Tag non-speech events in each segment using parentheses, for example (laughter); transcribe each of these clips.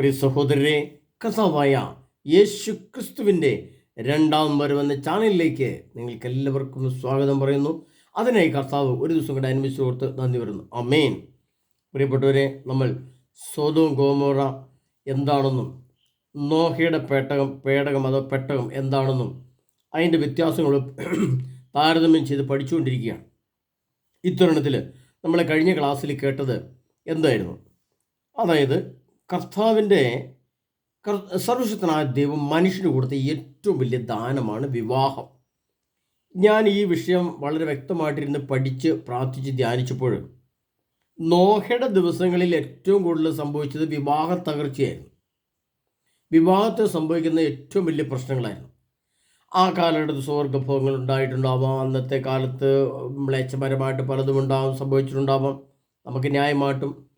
പ്രിയ സഹോദരരെ കസാവായ യേശു ക്രിസ്തുവിന്റെ രണ്ടാം വരവെന്ന ചാനലിലേക്ക് നിങ്ങൾക്ക് എല്ലാവർക്കും സ്വാഗതം പറയുന്നു. അതിനായി കർത്താവ് ഒരു ദിവസം കൂടെ അനുഭവിച്ചു കൊടുത്ത് നന്ദി പറയുന്നു. അമേൻ പ്രിയപ്പെട്ടവരെ നമ്മൾ സ്വതവും ഗോമോറ എന്താണെന്നും നോഹയുടെ പേട്ടകം പേടകം അതോ പെട്ടകം എന്താണെന്നും അതിന്റെ വ്യത്യാസങ്ങൾ (clears throat) താരതമ്യം ചെയ്ത് പഠിച്ചുകൊണ്ടിരിക്കുകയാണ്. ഇത്തരണത്തിൽ നമ്മൾ കഴിഞ്ഞ ക്ലാസ്സിൽ കേട്ടത് എന്തായിരുന്നു? അതായത് കർത്താവിന്റെ കർ- സർവശക്തനായ ദൈവം മനുഷ്യന് കൊടുത്ത ഏറ്റവും വലിയ ദാനമാണ് വിവാഹം. ഞാൻ ഈ വിഷയം വളരെ വ്യക്തമായിട്ടിരുന്ന് പഠിച്ച് പ്രാർത്ഥിച്ച് ധ്യാനിച്ചപ്പോൾ നോഹയുടെ ദിവസങ്ങളിൽ ഏറ്റവും കൂടുതൽ സംഭവിച്ചത് വിവാഹ തകർച്ചയായിരുന്നു. വിവാഹത്തിൽ സംഭവിക്കുന്ന ഏറ്റവും വലിയ പ്രശ്നങ്ങളായിരുന്നു. ആ കാലഘട്ടത്തിൽ സ്വർഗഭോഗങ്ങൾ ഉണ്ടായിട്ടുണ്ടാവാം. അന്നത്തെ കാലത്ത് മ്ലേച്ഛപരമായിട്ട് പലതും ഉണ്ടാവാം സംഭവിച്ചിട്ടുണ്ടാവാം. നമുക്ക് ന്യായമായിട്ടും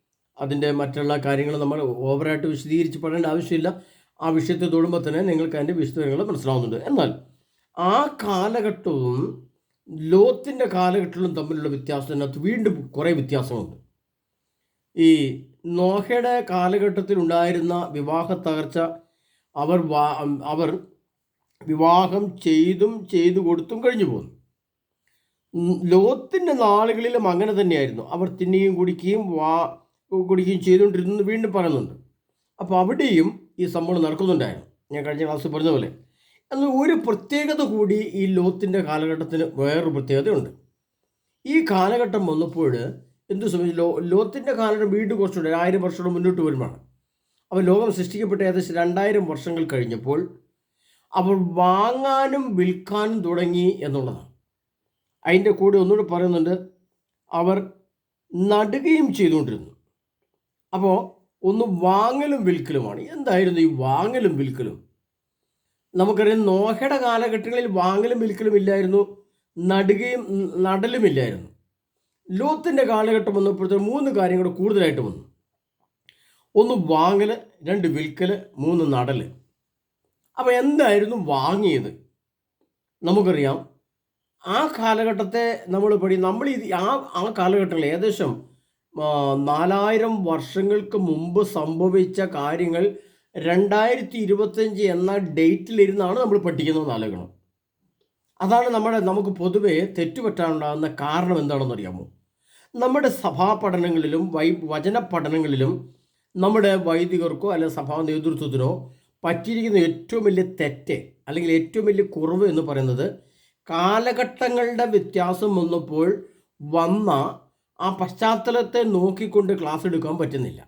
അതിന്റെ മറ്റുള്ള കാര്യങ്ങൾ നമ്മൾ ഓവറായിട്ട് വിശദീകരിച്ച് പറയേണ്ട ആവശ്യമില്ല. ആ വിഷയത്തെ തൊടുമ്പോൾ തന്നെ നിങ്ങൾക്ക് അതിന്റെ വിശദീകരണങ്ങൾ മനസ്സിലാവുന്നുണ്ട്. എന്നാൽ ആ കാലഘട്ടവും ലോത്തിന്റെ കാലഘട്ടവും തമ്മിലുള്ള വ്യത്യാസത്തിനകത്ത് വീണ്ടും കുറേ വ്യത്യാസമുണ്ട് ഈ നോഹയുടെ കാലഘട്ടത്തിൽ ഉണ്ടായിരുന്ന വിവാഹ തകർച്ച അവർ അവർ വിവാഹം ചെയ്തും ചെയ്തു കൊടുത്തും കഴിഞ്ഞു പോകുന്നു ലോത്തിന്റെ നാളുകളിലും അങ്ങനെ തന്നെയായിരുന്നു. അവർ തിന്നുകയും കുടിക്കുകയും വാ കുടിക്കുകയും ചെയ്തുകൊണ്ടിരുന്നു വീണ്ടും പറയുന്നുണ്ട്. അപ്പോൾ അവിടെയും ഈ സംഭവം നടക്കുന്നുണ്ടായിരുന്നു. ഞാൻ കഴിഞ്ഞ ക്ലാസ്സിൽ പറഞ്ഞ പോലെ എന്നാൽ ഒരു പ്രത്യേകത കൂടി ഈ ലോത്തിന്റെ കാലഘട്ടത്തിന് വേറൊരു പ്രത്യേകതയുണ്ട്. ഈ കാലഘട്ടം വന്നപ്പോൾ എന്ത് സംബന്ധിച്ച് ലോ ലോത്തിന്റെ കാലഘട്ടം വീണ്ടും കുറച്ചുകൂടെ ആയിരം വർഷത്തോടെ മുന്നോട്ട് വരുമാണ് അപ്പോൾ ലോകം സൃഷ്ടിക്കപ്പെട്ട ഏകദേശം രണ്ടായിരം വർഷങ്ങൾ കഴിഞ്ഞപ്പോൾ അവർ വാങ്ങാനും വിൽക്കാനും തുടങ്ങി എന്നുള്ളതാണ്. അതിന്റെ കൂടെ ഒന്നുകൂടെ പറയുന്നുണ്ട് അവർ നടുകയും ചെയ്തുകൊണ്ടിരുന്നു. അപ്പോൾ ഒന്ന് വാങ്ങലും വിൽക്കലുമാണ്. എന്തായിരുന്നു ഈ വാങ്ങലും വിൽക്കലും? നമുക്കറിയാം നോഹയുടെ കാലഘട്ടങ്ങളിൽ വാങ്ങലും വിൽക്കലും ഇല്ലായിരുന്നു നടുകയും നടലും ഇല്ലായിരുന്നു. ലോത്തിന്റെ കാലഘട്ടം വന്നപ്പോഴത്തെ മൂന്ന് കാര്യങ്ങൾ കൂടുതലായിട്ട് വന്നു. ഒന്ന് വാങ്ങൽ രണ്ട് വിൽക്കൽ മൂന്ന് നടൽ അപ്പോൾ എന്തായിരുന്നു വാങ്ങിയത്? നമുക്കറിയാം. ആ കാലഘട്ടത്തെ നമ്മൾ പഠി നമ്മൾ ഈ ആ ആ കാലഘട്ടങ്ങളിൽ ഏകദേശം നാലായിരം വർഷങ്ങൾക്ക് മുമ്പ് സംഭവിച്ച കാര്യങ്ങൾ രണ്ടായിരത്തി ഇരുപത്തഞ്ച് എന്ന ഡേറ്റിലിരുന്നാണ് നമ്മൾ പഠിക്കുന്നത് ആലോചിക്കണം അതാണ് നമ്മുടെ നമുക്ക് പൊതുവെ തെറ്റുപറ്റാനുണ്ടാകുന്ന കാരണം എന്താണെന്ന് അറിയാമോ? നമ്മുടെ സഭാ പഠനങ്ങളിലും വൈ വചന പഠനങ്ങളിലും നമ്മുടെ വൈദികർക്കോ അല്ലെങ്കിൽ സഭാ നേതൃത്വത്തിനോ പറ്റിയിരിക്കുന്ന ഏറ്റവും വലിയ തെറ്റ് അല്ലെങ്കിൽ ഏറ്റവും വലിയ കുറവ് എന്ന് പറയുന്നത് കാലഘട്ടങ്ങളുടെ വ്യത്യാസം വന്നപ്പോൾ വന്ന ആ പശ്ചാത്തലത്തെ നോക്കിക്കൊണ്ട് ക്ലാസ് എടുക്കാൻ പറ്റുന്നില്ല.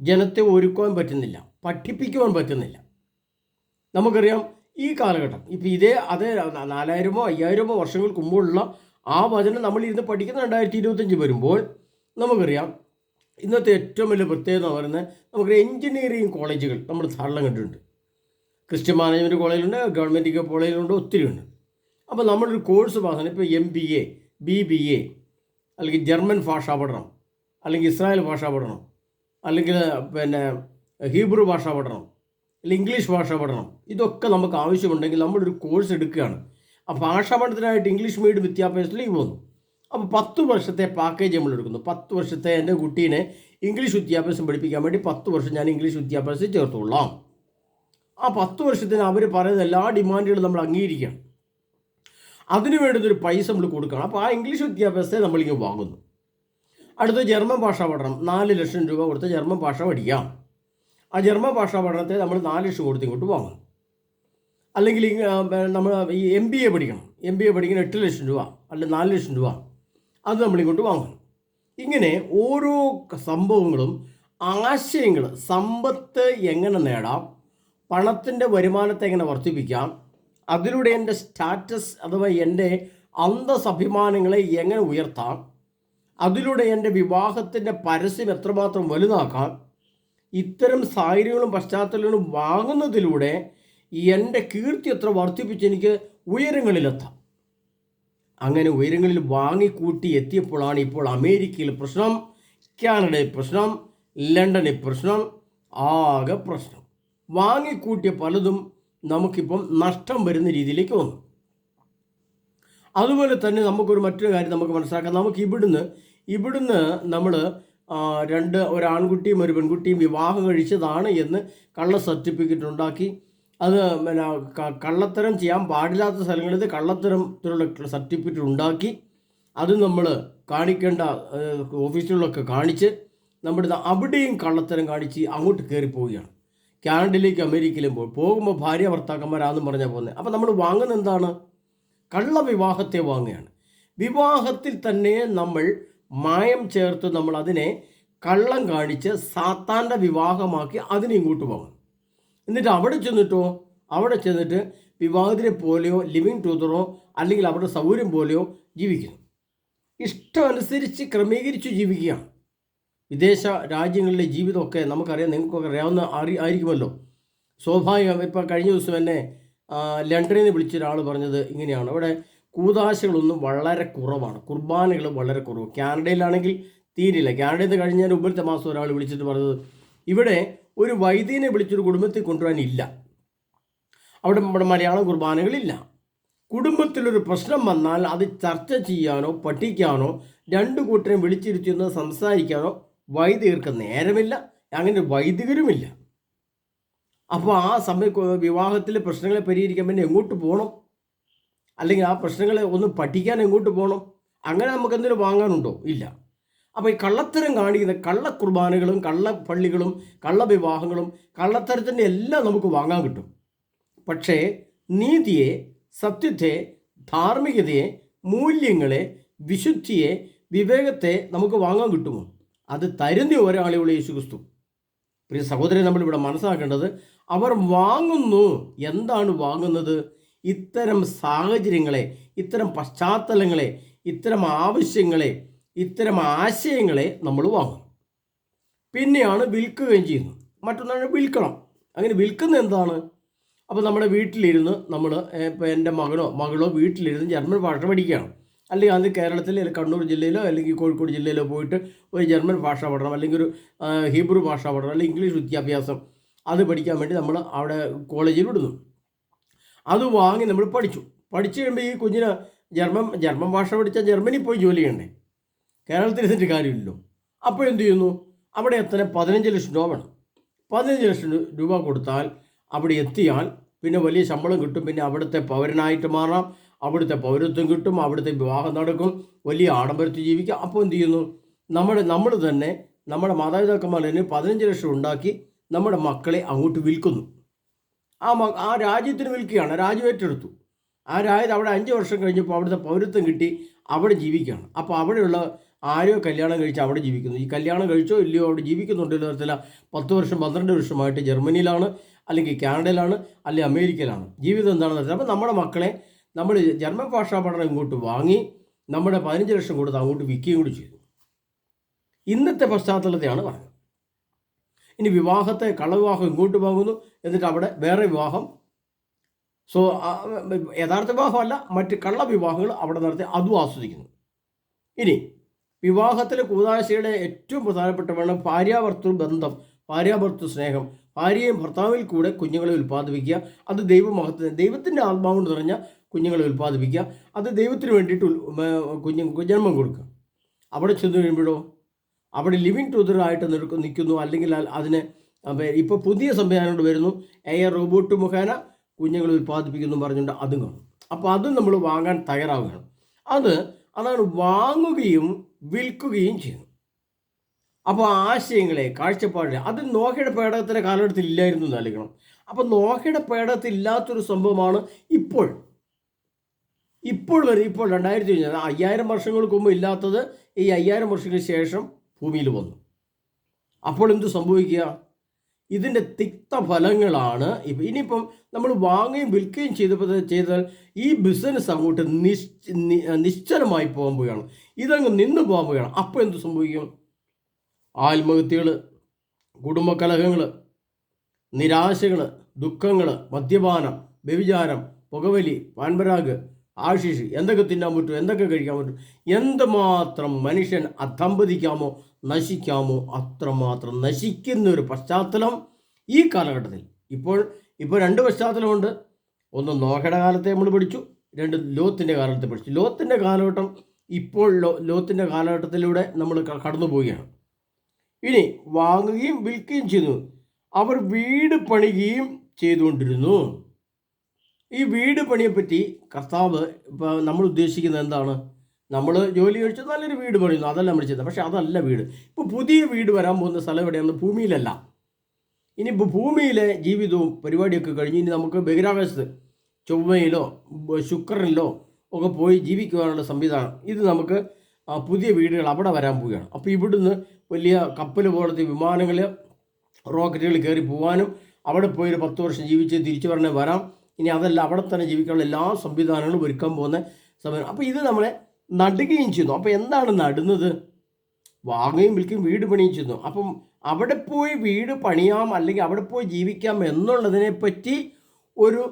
ജനത്തെ ഒരുക്കുവാൻ പറ്റുന്നില്ല. പഠിപ്പിക്കുവാൻ പറ്റുന്നില്ല. നമുക്കറിയാം ഈ കാലഘട്ടം ഇപ്പം ഇതേ അതേ നാലായിരമോ അയ്യായിരമോ വർഷങ്ങൾക്ക് മുമ്പുള്ള ആ വചനം നമ്മൾ ഇരുന്ന് പഠിക്കുന്ന രണ്ടായിരത്തി ഇരുപത്തഞ്ച് വരുമ്പോൾ നമുക്കറിയാം ഇന്നത്തെ ഏറ്റവും വലിയ പ്രത്യേകത എന്ന് പറയുന്നത് നമുക്കറിയാം എഞ്ചിനീയറിംഗ് കോളേജുകൾ നമ്മൾ ധാരാളം കണ്ടിട്ടുണ്ട്. ക്രിസ്ത്യൻ മാനേജ്മെന്റ് കോളേജിലുണ്ട് ഗവൺമെന്റ് കോളേജിലുണ്ട് ഒത്തിരി ഉണ്ട് അപ്പോൾ നമ്മളൊരു കോഴ്സ് പാസ്സാണ് ഇപ്പോൾ M B A B B A അല്ലെങ്കിൽ ജർമ്മൻ ഭാഷ പഠനം അല്ലെങ്കിൽ ഇസ്രായേൽ ഭാഷ പഠനം അല്ലെങ്കിൽ പിന്നെ ഹീബ്രു ഭാഷ പഠനം അല്ലെങ്കിൽ ഇംഗ്ലീഷ് ഭാഷ പഠനം ഇതൊക്കെ നമുക്ക് ആവശ്യമുണ്ടെങ്കിൽ നമ്മളൊരു കോഴ്സ് എടുക്കുകയാണ്. ആ ഭാഷാ പഠനത്തിനായിട്ട് ഇംഗ്ലീഷ് മീഡിയം വിദ്യാഭ്യാസത്തിലേക്ക് പോകുന്നു. അപ്പോൾ പത്ത് വർഷത്തെ പാക്കേജ് നമ്മൾ എടുക്കുന്നു. പത്ത് വർഷത്തെ എന്റെ കുട്ടീനെ ഇംഗ്ലീഷ് വിദ്യാഭ്യാസം പഠിപ്പിക്കാൻ വേണ്ടി പത്ത് വർഷം ഞാൻ ഇംഗ്ലീഷ് വിദ്യാഭ്യാസം ചേർത്തോളാം ആ പത്ത് വർഷത്തിന് അവർ പറയുന്ന എല്ലാ ഡിമാൻഡുകളും നമ്മൾ അംഗീകരിക്കണം അതിന് വേണ്ടുന്നൊരു പൈസ നമ്മൾ കൊടുക്കണം. അപ്പോൾ ആ ഇംഗ്ലീഷ് വിദ്യാഭ്യാസത്തെ നമ്മളിങ്ങനെ വാങ്ങുന്നു. അടുത്ത ജർമ്മൻ ഭാഷ പഠനം നാല് ലക്ഷം രൂപ കൊടുത്ത് ജർമ്മൻ ഭാഷ പഠിക്കാം. ആ ജർമ്മൻ ഭാഷാ പഠനത്തെ നമ്മൾ നാല് ലക്ഷം കൊടുത്ത് ഇങ്ങോട്ട് വാങ്ങും അല്ലെങ്കിൽ നമ്മൾ ഈ എം ബി എ പഠിക്കണം. എം ബി എ പഠിക്കുന്ന എട്ട് ലക്ഷം രൂപ അല്ലെങ്കിൽ നാല് ലക്ഷം രൂപ അത് നമ്മളിങ്ങോട്ട് വാങ്ങുന്നു. ഇങ്ങനെ ഓരോ സംഭവങ്ങളും ആശയങ്ങൾ സമ്പത്ത് എങ്ങനെ നേടാം പണത്തിന്റെ വരുമാനത്തെ എങ്ങനെ വർദ്ധിപ്പിക്കാം അതിലൂടെ എന്റെ സ്റ്റാറ്റസ് അഥവാ എന്റെ അന്തസ് അഭിമാനങ്ങളെ എങ്ങനെ ഉയർത്താം? അതിലൂടെ എന്റെ വിവാഹത്തിന്റെ പരസ്യം എത്രമാത്രം വലുതാക്കാം? ഇത്തരം സാഹചര്യങ്ങളും പശ്ചാത്തലങ്ങളും വാങ്ങുന്നതിലൂടെ എന്റെ കീർത്തി എത്ര വർദ്ധിപ്പിച്ച് എനിക്ക് ഉയരങ്ങളിലെത്താം? അങ്ങനെ ഉയരങ്ങളിൽ വാങ്ങിക്കൂട്ടി എത്തിയപ്പോഴാണ് ഇപ്പോൾ അമേരിക്കയിൽ പ്രശ്നം കാനഡയിൽ പ്രശ്നം ലണ്ടനിൽ പ്രശ്നം ആകെ പ്രശ്നം. വാങ്ങിക്കൂട്ടിയ പലതും നമുക്കിപ്പം നഷ്ടം വരുന്ന രീതിയിലേക്ക് വന്നു. അതുപോലെ തന്നെ നമുക്കൊരു മറ്റൊരു കാര്യം നമുക്ക് മനസ്സിലാക്കാം. നമുക്ക് ഇവിടുന്ന് ഇവിടുന്ന് നമ്മൾ രണ്ട് ഒരു ആൺകുട്ടിയും ഒരു പെൺകുട്ടിയും വിവാഹം കഴിച്ചതാണ് എന്ന് കള്ള സർട്ടിഫിക്കറ്റ് ഉണ്ടാക്കി. അത് പിന്നെ കള്ളത്തരം ചെയ്യാൻ പാടില്ലാത്ത സ്ഥലങ്ങളിൽ കള്ളത്തരത്തിലുള്ള സർട്ടിഫിക്കറ്റ് ഉണ്ടാക്കി. അത് നമ്മൾ കാണിക്കേണ്ട ഓഫീസുകളിലൊക്കെ കാണിച്ച് നമ്മുടെ അവിടെയും കള്ളത്തരം കാണിച്ച് അങ്ങോട്ട് കയറി പോവുകയാണ് കാനഡയിലേക്ക് അമേരിക്കയിലും പോയി പോകുമ്പോൾ ഭാര്യ ഭർത്താക്കന്മാരാണെന്ന് പറഞ്ഞാൽ പോകുന്നത് അപ്പം നമ്മൾ വാങ്ങുന്നത് എന്താണ്? കള്ള വിവാഹത്തെ വാങ്ങുകയാണ്. വിവാഹത്തിൽ തന്നെ നമ്മൾ മായം ചേർത്ത് നമ്മൾ അതിനെ കള്ളം കാണിച്ച് സാത്താന്റെ വിവാഹമാക്കി അതിനെ ഇങ്ങോട്ട് പോകണം എന്നിട്ട് അവിടെ ചെന്നിട്ടോ അവിടെ ചെന്നിട്ട് വിവാഹത്തിനെ പോലെയോ ലിവിങ് ടൂതറോ അല്ലെങ്കിൽ അവരുടെ സൗകര്യം പോലെയോ ജീവിക്കുന്നു. ഇഷ്ടമനുസരിച്ച് ക്രമീകരിച്ച് ജീവിക്കുകയാണ്. വിദേശ രാജ്യങ്ങളിലെ ജീവിതമൊക്കെ നമുക്കറിയാം നിങ്ങൾക്കൊക്കെ അറിയാവുന്ന അറി ആയിരിക്കുമല്ലോ. സ്വാഭാവികം ഇപ്പം കഴിഞ്ഞ ദിവസം തന്നെ ലണ്ടനിൽ നിന്ന് വിളിച്ച ഒരാൾ പറഞ്ഞത് ഇങ്ങനെയാണ്. അവിടെ കൂതാശകളൊന്നും വളരെ കുറവാണ്. കുർബാനകൾ വളരെ കുറവ്. കാനഡയിലാണെങ്കിൽ തീരില്ല. കാനഡയിൽ നിന്ന് കഴിഞ്ഞ മുമ്പത്തെ മാസം ഒരാൾ വിളിച്ചിട്ട് പറഞ്ഞത് ഇവിടെ ഒരു വൈദ്യനെ വിളിച്ചൊരു കുടുംബത്തിൽ കൊണ്ടുവരാനില്ല അവിടെ നമ്മുടെ മലയാളം കുർബാനകളില്ല കുടുംബത്തിലൊരു പ്രശ്നം വന്നാൽ അത് ചർച്ച ചെയ്യാനോ പഠിക്കാനോ രണ്ടു കൂട്ടരെയും വിളിച്ചിരുത്തിയൊന്ന് സംസാരിക്കാനോ വൈദികർക്ക് നേരമില്ല അങ്ങനെ വൈദികരുമില്ല. അപ്പോൾ ആ സമയ വിവാഹത്തിലെ പ്രശ്നങ്ങളെ പരിഹരിക്കാൻ പിന്നെ എങ്ങോട്ട് പോകണം അല്ലെങ്കിൽ ആ പ്രശ്നങ്ങളെ ഒന്ന് പഠിക്കാൻ എങ്ങോട്ട് പോകണം അങ്ങനെ നമുക്ക് എന്തെങ്കിലും വാങ്ങാനുണ്ടോ? ഇല്ല. അപ്പോൾ ഈ കള്ളത്തരം കാണിക്കുന്ന കള്ള കുർബാനകളും കള്ള പള്ളികളും കള്ള വിവാഹങ്ങളും കള്ളത്തരത്തിന്റെ എല്ലാം നമുക്ക് വാങ്ങാൻ കിട്ടും. പക്ഷേ നീതിയെ സത്യത്തെ ധാർമ്മികതയെ മൂല്യങ്ങളെ വിശുദ്ധിയെ വിവേകത്തെ നമുക്ക് വാങ്ങാൻ കിട്ടുമോ? അത് തരുന്ന ഒരാളെ ഉള്ള യേശു ക്രിസ്തു പ്രിയ സഹോദരൻ നമ്മളിവിടെ മനസ്സിലാക്കേണ്ടത് അവർ വാങ്ങുന്നു. എന്താണ് വാങ്ങുന്നത്? ഇത്തരം സാഹചര്യങ്ങളെ ഇത്തരം പശ്ചാത്തലങ്ങളെ ഇത്തരം ആവശ്യങ്ങളെ ഇത്തരം ആശയങ്ങളെ നമ്മൾ വാങ്ങും പിന്നെയാണ് വിൽക്കുകയും ചെയ്യുന്നത്. മറ്റൊന്നാണ് വിൽക്കണം. അങ്ങനെ വിൽക്കുന്നത് എന്താണ്? അപ്പോൾ നമ്മുടെ വീട്ടിലിരുന്ന് നമ്മൾ ഇപ്പോൾ എന്റെ മകനോ മകളോ വീട്ടിലിരുന്ന് ജർമ്മൻ ഭാഷ പഠിക്കുകയാണ്. അല്ലെങ്കിൽ അത് കേരളത്തിൽ അല്ലെങ്കിൽ കണ്ണൂർ ജില്ലയിലോ അല്ലെങ്കിൽ കോഴിക്കോട് ജില്ലയിലോ പോയിട്ട് ഒരു ജർമ്മൻ ഭാഷ പഠനം അല്ലെങ്കിൽ ഒരു ഹീബ്രു ഭാഷ പഠനം അല്ലെങ്കിൽ ഇംഗ്ലീഷ് വിദ്യാഭ്യാസം അത് പഠിക്കാൻ വേണ്ടി നമ്മൾ അവിടെ കോളേജിൽ വിടുന്നു. അത് വാങ്ങി നമ്മൾ പഠിച്ചു. പഠിച്ചു കഴിയുമ്പോൾ ഈ കുഞ്ഞിന് ജർമ്മൻ ജർമ്മൻ ഭാഷ പഠിച്ചാൽ ജർമ്മനിയിൽ പോയി ജോലി ചെയ്യണ്ടേ? കേരളത്തിൽ ഇരുന്നിട്ട് കാര്യമില്ലല്ലോ. അപ്പോൾ എന്ത് ചെയ്യുന്നു? അവിടെ എത്ര പതിനഞ്ച് ലക്ഷം രൂപ വേണം. പതിനഞ്ച് ലക്ഷം രൂപ കൊടുത്താൽ അവിടെ എത്തിയാൽ പിന്നെ വലിയ ശമ്പളം കിട്ടും. പിന്നെ അവിടുത്തെ പൗരനായിട്ട് മാറാം. അവിടുത്തെ പൗരത്വം കിട്ടും അവിടുത്തെ വിവാഹം നടക്കും വലിയ ആഡംബരത്തിൽ ജീവിക്കാം. അപ്പോൾ എന്ത് ചെയ്യുന്നു? നമ്മുടെ നമ്മൾ തന്നെ നമ്മുടെ മാതാപിതാക്കന്മാർ തന്നെ പതിനഞ്ച് ലക്ഷം ഉണ്ടാക്കി നമ്മുടെ മക്കളെ അങ്ങോട്ട് വിൽക്കുന്നു. ആ മ ആ രാജ്യത്തിന് വിൽക്കുകയാണ് രാജ്യം ഏറ്റെടുത്തു. ആ രാജ്യത്ത് അവിടെ അഞ്ച് വർഷം കഴിഞ്ഞപ്പോൾ അവിടുത്തെ പൗരത്വം കിട്ടി അവിടെ ജീവിക്കുകയാണ്. അപ്പോൾ അവിടെയുള്ള ആരോ കല്യാണം കഴിച്ച് അവിടെ ജീവിക്കുന്നു. ഈ കല്യാണം കഴിച്ചോ ഇല്ലയോ അവിടെ ജീവിക്കുന്നുണ്ടോ എന്ന് തരത്തില്ല പത്ത് വർഷം പന്ത്രണ്ട് വർഷമായിട്ട് ജർമ്മനിയിലാണ് അല്ലെങ്കിൽ കാനഡയിലാണ് അല്ലെങ്കിൽ അമേരിക്കയിലാണ്. ജീവിതം എന്താണെന്ന് വെച്ചാൽ അപ്പോൾ നമ്മുടെ മക്കളെ നമ്മൾ ജർമ്മൻ ഭാഷാ പഠനം ഇങ്ങോട്ട് വാങ്ങി നമ്മുടെ പതിനഞ്ച് ലക്ഷം കൊടുത്ത് അങ്ങോട്ട് വിൽക്കുകയും കൂടി ചെയ്തു. ഇന്നത്തെ പശ്ചാത്തലത്തെയാണ് പറഞ്ഞത്. ഇനി വിവാഹത്തെ കള്ളവിവാഹം ഇങ്ങോട്ട് വാങ്ങുന്നു. എന്നിട്ട് അവിടെ വേറെ വിവാഹം. സോ യഥാർത്ഥ വിവാഹമല്ല മറ്റ് കള്ള വിവാഹങ്ങൾ അവിടെ നടത്തി അതും ആസ്വദിക്കുന്നു. ഇനി വിവാഹത്തിലെ കൂതാശയുടെ ഏറ്റവും പ്രധാനപ്പെട്ട വേണം ഭാര്യാഭർത്തൃ ബന്ധം ഭാര്യാഭർത്തൃ സ്നേഹം ഭാര്യയും ഭർത്താവിൽ കൂടെ കുഞ്ഞുങ്ങളെ ഉൽപ്പാദിപ്പിക്കുക. അത് ദൈവമഹത്വം ദൈവത്തിന്റെ ആത്മാവ് കൊണ്ട് നിറഞ്ഞ കുഞ്ഞുങ്ങളെ ഉൽപ്പാദിപ്പിക്കുക. അത് ദൈവത്തിന് വേണ്ടിയിട്ട് കുഞ്ഞു ജന്മം കൊടുക്കുക. അവിടെ ചെന്ന് കഴിയുമ്പോഴോ അവിടെ ലിവിങ് ടൂതറായിട്ട് നിൽക്കും നിൽക്കുന്നു. അല്ലെങ്കിൽ അതിനെ ഇപ്പോൾ പുതിയ സംവിധാനങ്ങൾ വരുന്നു. എയർ റോബോട്ട് മുഖേന കുഞ്ഞുങ്ങളെ ഉൽപ്പാദിപ്പിക്കുന്നു പറഞ്ഞുകൊണ്ട് അതും കാണും. അപ്പോൾ അതും നമ്മൾ വാങ്ങാൻ തയ്യാറാവുകയാണ്. അത് അതാണ് വാങ്ങുകയും വിൽക്കുകയും ചെയ്യുന്നു അപ്പോൾ ആശയങ്ങളെ കാഴ്ചപ്പാടിലെ അത് നോഹയുടെ പേടകത്തിന്റെ കാലഘട്ടത്തിൽ ഇല്ലായിരുന്നു നൽകണം അപ്പോൾ നോഹയുടെ പേടകത്തിൽ ഇല്ലാത്തൊരു സംഭവമാണ് ഇപ്പോൾ. ഇപ്പോൾ വരെ ഇപ്പോൾ രണ്ടായിരത്തി കഴിഞ്ഞാൽ അയ്യായിരം വർഷങ്ങൾക്ക് മുമ്പ് ഇല്ലാത്തത് ഈ അയ്യായിരം വർഷങ്ങൾക്ക് ശേഷം ഭൂമിയിൽ വന്നു. അപ്പോൾ എന്ത് സംഭവിക്കുക? ഇതിന്റെ തിക്ത ഫലങ്ങളാണ് ഇപ്പം ഇനിയിപ്പം നമ്മൾ വാങ്ങുകയും വിൽക്കുകയും ചെയ്തപ്പോൾ ചെയ്താൽ ഈ ബിസിനസ് അങ്ങോട്ട് നിശ്ച നിശ്ചലമായി പോകാൻ പോവുകയാണ്. ഇതങ്ങ് നിന്ന് പോകാൻ പോവുകയാണ്. അപ്പോൾ എന്ത് സംഭവിക്കും? ആത്മഹത്യകൾ കുടുംബകലഹങ്ങൾ നിരാശകൾ ദുഃഖങ്ങൾ മദ്യപാനം വ്യഭിചാരം പുകവലി പാൻപരാഗ് ആശിഷ് എന്തൊക്കെ തിന്നാൻ പറ്റും എന്തൊക്കെ കഴിക്കാൻ പറ്റും എന്തുമാത്രം മനുഷ്യൻ അധമ്പതിക്കാമോ നശിക്കാമോ അത്രമാത്രം നശിക്കുന്ന ഒരു പശ്ചാത്തലം ഈ കാലഘട്ടത്തിൽ. ഇപ്പോൾ ഇപ്പോൾ രണ്ട് പശ്ചാത്തലമുണ്ട്. ഒന്ന് നോഹയുടെ കാലത്തെ നമ്മൾ പഠിച്ചു രണ്ട് ലോത്തിന്റെ കാലഘട്ടത്തെ പഠിച്ചു. ലോത്തിന്റെ കാലഘട്ടം ഇപ്പോൾ ലോ ലോത്തിന്റെ കാലഘട്ടത്തിലൂടെ നമ്മൾ കടന്നു പോവുകയാണ്. ഇനി വാങ്ങുകയും വിൽക്കുകയും ചെയ്തു. അവർ വീട് പണിയുകയും ചെയ്തുകൊണ്ടിരുന്നു. ഈ വീട് പണിയെപ്പറ്റി കർത്താവ് ഇപ്പോൾ നമ്മൾ ഉദ്ദേശിക്കുന്നത് എന്താണ്? നമ്മൾ ജോലി കഴിച്ച് നല്ലൊരു വീട് പണിയുന്നു. അതല്ല നമ്മൾ ചെയ്യുന്നത് പക്ഷേ അതല്ല വീട്. ഇപ്പോൾ പുതിയ വീട് വരാൻ പോകുന്ന സ്ഥലം എവിടെയാണ് ഭൂമിയിലല്ല. ഇനിയിപ്പോൾ ഭൂമിയിലെ ജീവിതവും പരിപാടിയൊക്കെ കഴിഞ്ഞ് ഇനി നമുക്ക് ബഹിരാകാശത്ത് ചൊവ്വയിലോ ശുക്രനിലോ ഒക്കെ പോയി ജീവിക്കുവാനുള്ള സംവിധാനം. ഇത് നമുക്ക് പുതിയ വീടുകൾ അവിടെ വരാൻ പോവുകയാണ്. അപ്പോൾ ഇവിടുന്ന് വലിയ കപ്പൽ പോലത്തെ വിമാനങ്ങൾ റോക്കറ്റുകൾ കയറി പോകാനും അവിടെ പോയി ഒരു പത്ത് വർഷം ജീവിച്ച് തിരിച്ചു പറഞ്ഞ് വരാം. ഇനി അതല്ല അവിടെ തന്നെ ജീവിക്കാനുള്ള എല്ലാ സംവിധാനങ്ങളും ഒരുക്കാൻ പോകുന്ന സമയം. അപ്പോൾ ഇത് നമ്മളെ നടുകയും ചെയ്യുന്നു. അപ്പോൾ എന്താണ് നടുന്നത്? വാങ്ങുകയും വിൽക്കുകയും വീട് പണിയും ചെയ്യുന്നു. അപ്പം അവിടെ പോയി വീട് പണിയാം അല്ലെങ്കിൽ അവിടെ പോയി ജീവിക്കാം എന്നുള്ളതിനെ പറ്റി ഒരു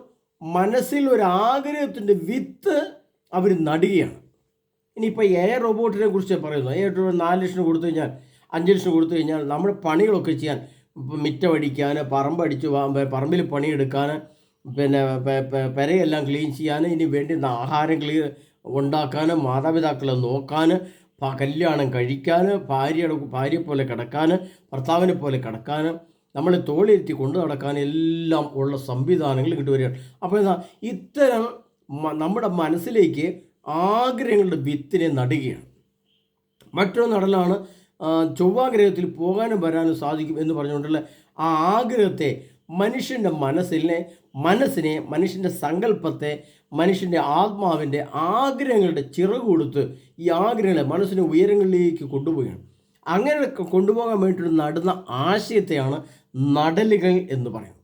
മനസ്സിൽ ഒരു ആഗ്രഹത്തിന്റെ വിത്ത് അവർ നടുകയാണ്. ഇനിയിപ്പോൾ എ റോബോട്ടിനെ കുറിച്ച് പറയുന്നു. എ റോബോട്ട് നാല് ലക്ഷം കൊടുത്തു കഴിഞ്ഞാൽ അഞ്ച് ലക്ഷം കൊടുത്തു കഴിഞ്ഞാൽ നമ്മുടെ പണികളൊക്കെ ചെയ്യാൻ മിറ്റമടിക്കാൻ പറമ്പടിച്ച് പറമ്പിൽ പണിയെടുക്കാൻ പിന്നെ പെരയെല്ലാം ക്ലീൻ ചെയ്യാൻ ഇനി വേണ്ടി ആഹാരം ക്ലീ ഉണ്ടാക്കാൻ മാതാപിതാക്കളെ നോക്കാൻ കല്യാണം കഴിക്കാൻ ഭാര്യയുടെ ഭാര്യയെ പോലെ കിടക്കാൻ ഭർത്താവിനെ പോലെ കിടക്കാൻ നമ്മളെ തോളിരുത്തി കൊണ്ടു നടക്കാൻ എല്ലാം ഉള്ള സംവിധാനങ്ങൾ ഇങ്ങോട്ട് വരികയാണ്. അപ്പോൾ എന്താ ഇത്തരം നമ്മുടെ മനസ്സിലേക്ക് ആഗ്രഹങ്ങളുടെ വിത്തിനെ നടുകയാണ്. മറ്റൊരു നടലാണ് ചൊവ്വാഗ്രഹത്തിൽ പോകാനും വരാനും സാധിക്കും എന്ന് പറഞ്ഞുകൊണ്ടുള്ള ആ ആഗ്രഹത്തെ മനുഷ്യന്റെ മനസ്സിനെ മനസ്സിനെ മനുഷ്യന്റെ സങ്കല്പത്തെ മനുഷ്യന്റെ ആത്മാവിന്റെ ആഗ്രഹങ്ങളുടെ ചിറക് കൊടുത്ത് ഈ ആഗ്രഹങ്ങളെ മനസ്സിന് ഉയരങ്ങളിലേക്ക് കൊണ്ടുപോവുകയാണ്. അങ്ങനെ കൊണ്ടുപോകാൻ വേണ്ടിയിട്ട് നടുന്ന ആശയത്തെയാണ് നടലുകൾ എന്ന് പറയുന്നത്.